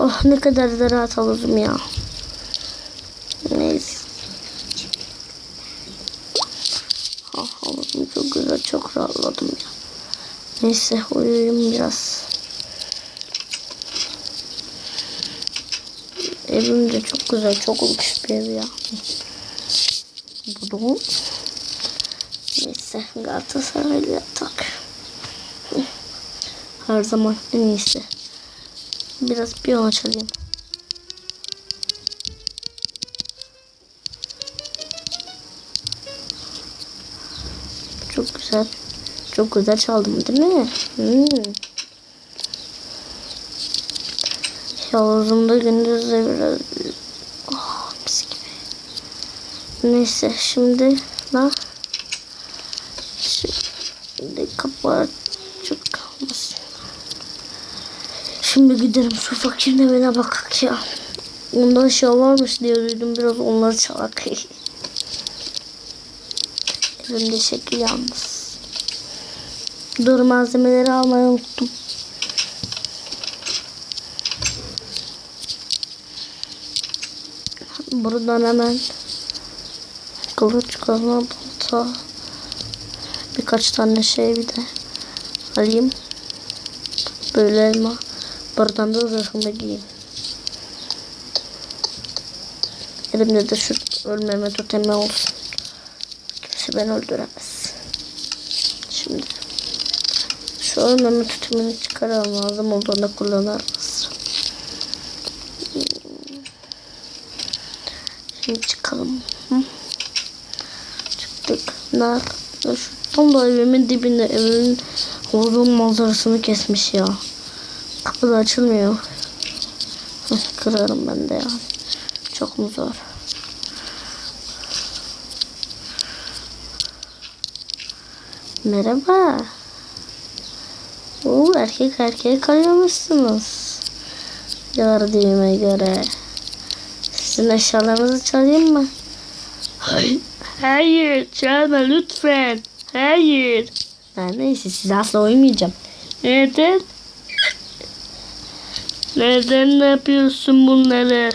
Oh ne kadar da rahat alırım ya. Neyse. Ah havuzum çok güzel çok rahatladım ya. Neyse uyuyayım biraz. Evim de çok güzel çok lüks bir ev ya. Bu da Neyse Galatasaraylı yatak. Her zaman en iyisi. Biraz piyano çalayım. Çok güzel. Çok güzel çaldım değil mi? Hmm. Yavuzumda gündüz de biraz... Oh, mis gibi. Neyse şimdi ne? Şimdi kapı Şimdi gidelim şu fakirin evine bakak ya. Ondan şey varmış diye duydum biraz onları çalak. Evimde şekil yalnız. Dur malzemeleri almayı unuttum. Buradan hemen kılıç kazma balta birkaç tane şey bir de alayım. Böyle elma. Buradan da zırhımı giyeyim. Elimde de şu ölmeme totemi olsun. Kimse beni öldüremez. Şimdi şu ölmeme totemini çıkaralım lazım olduğunda kullanırız. Şimdi çıkalım. Çıktık. Şu tam da evimin dibinde evimin havuzun manzarasını kesmiş ya. Kapı da açılmıyor. Kırarım ben de ya. Çok mu zor? Merhaba. Oo, erkek erkeğe kalıyormuşsunuz. Gördüğüme göre. Sizin eşyalarınızı çalayım mı? Hayır. Hayır çalma lütfen. Hayır. Ha, neyse size asla uymayacağım. Neden? Neden ne yapıyorsun bunları?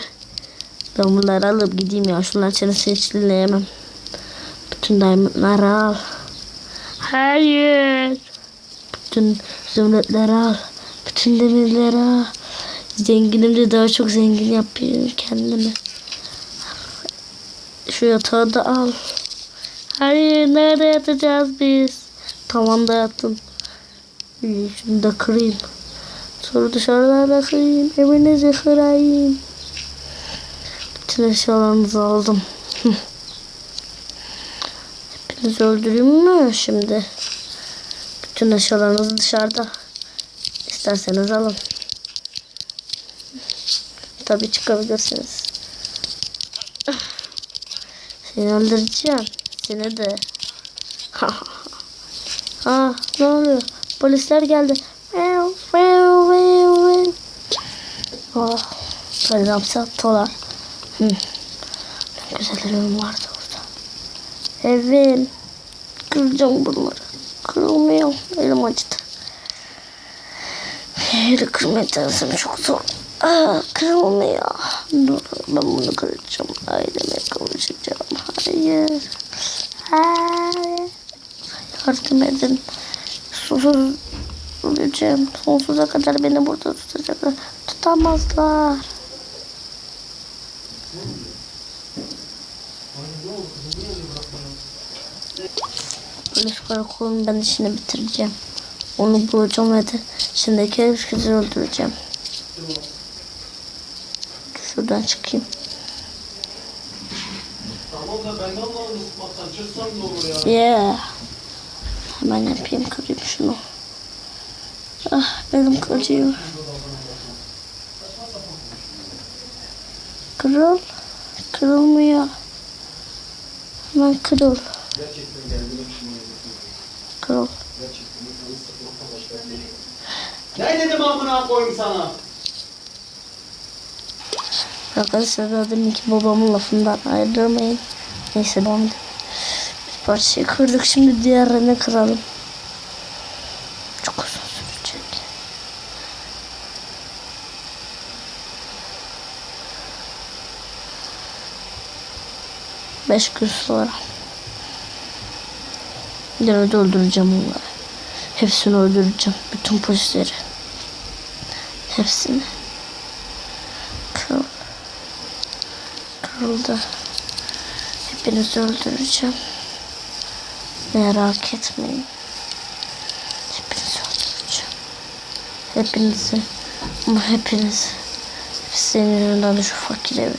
Ben bunları alıp gideyim ya. Şunlar seni seçtileyemem. Bütün diamondları al. Hayır. Bütün zümrütleri al. Bütün demirleri al. Zenginim de daha çok zengin yapıyorum kendimi. Şu yatağı da al. Hayır nerede yatacağız biz? Tamam da yattım. Şunu da kırayım. Sonra dışarıda kırayım. Evinizi kırayım. Bütün eşyalarınızı aldım. Hepinizi öldüreyim mü şimdi? Bütün eşyalarınız dışarıda. İsterseniz alın. Tabii çıkabilirsiniz. Seni öldüreceğim. Seni de. ha ne oluyor? Polisler geldi. Oh, böyle hapse attılar. Hı. Ne güzel evim vardı orada. Evim. Kıracağım bunları. Kırılmıyor. Elim acıdı. Yeri kırmaya çalışsam çok zor. Aa, kırılmıyor. Dur ben bunu kıracağım. Aileme kavuşacağım. Hayır. Hayır. Yardım edin. Susuz öleceğim. Sonsuza kadar beni burada tutacaklar. Tutamazlar. Polis karakolunun ben işini bitireceğim. Onu bulacağım ve de şimdiki herkesi öldüreceğim. Şuradan çıkayım. Yeah. Hemen yapayım kırayım şunu. Ah benim kırıyor. Kırıl. Kırılmıyor. Hemen kırıl. Kırıl. Ne dedim amına koyayım sana? Arkadaşlar daha deminki babamın lafından ayrılmayın. Neyse ben de bir parçayı kırdık. Şimdi diğerlerini kıralım. 5 gün sonra. Nerede öldüreceğim onları. Hepsini öldüreceğim. Bütün polisleri. Hepsini. Kırıl. Kırıldı. Hepinizi öldüreceğim. Merak etmeyin. Hepinizi öldüreceğim. Hepinizi. Ama hepiniz. Hepsinin önünden şu fakir evi.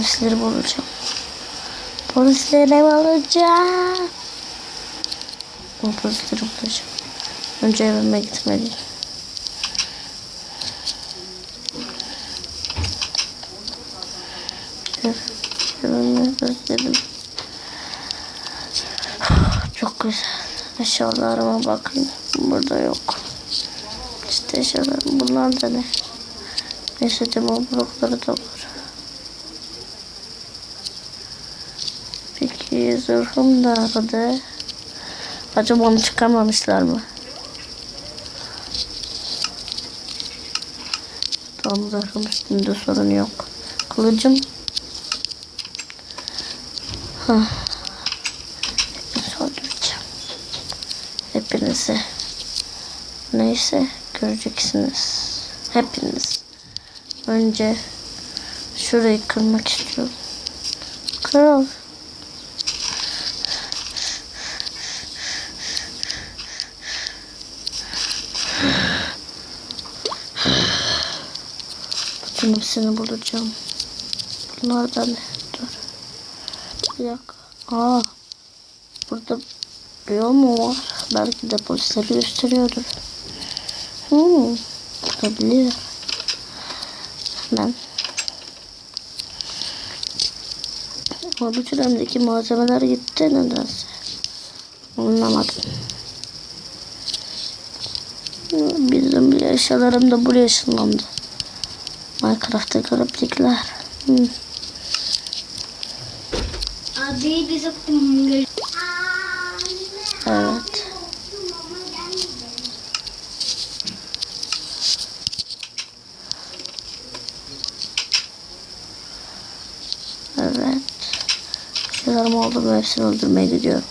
Polisleri bulacağım. Polisleri bulacağım. O polisleri bulacağım. Önce evime gitmeliyim. Ev- Evimi özledim. Çok güzel. Eşyalarıma bakayım. Burada yok. İşte eşyalarım. Bunlar da ne? Neyse o blokları da Peki zırhım da aradı. Acaba onu çıkarmamışlar mı? Tamam zırhım üstünde sorun yok. Kılıcım. Hah. Öldüreceğim. Hepinizi. Neyse göreceksiniz. Hepiniz. Önce şurayı kırmak istiyorum. Kral. Bütün hepsini bulacağım. Bunlar da ne? Dur. Bir dakika. Aa. Burada bir yol mu var? Belki de polisleri gösteriyordur. Hmm. Olabilir. Hemen. Ama bütün elimdeki malzemeler gitti nedense. Anlamadım. Bizim eşyalarım da buraya ışınlandı. Minecraft'ta gariplikler. Hmm. Abi kum Evet. Evet. Şeylerimi aldım ve hepsini öldürmeye gidiyorum.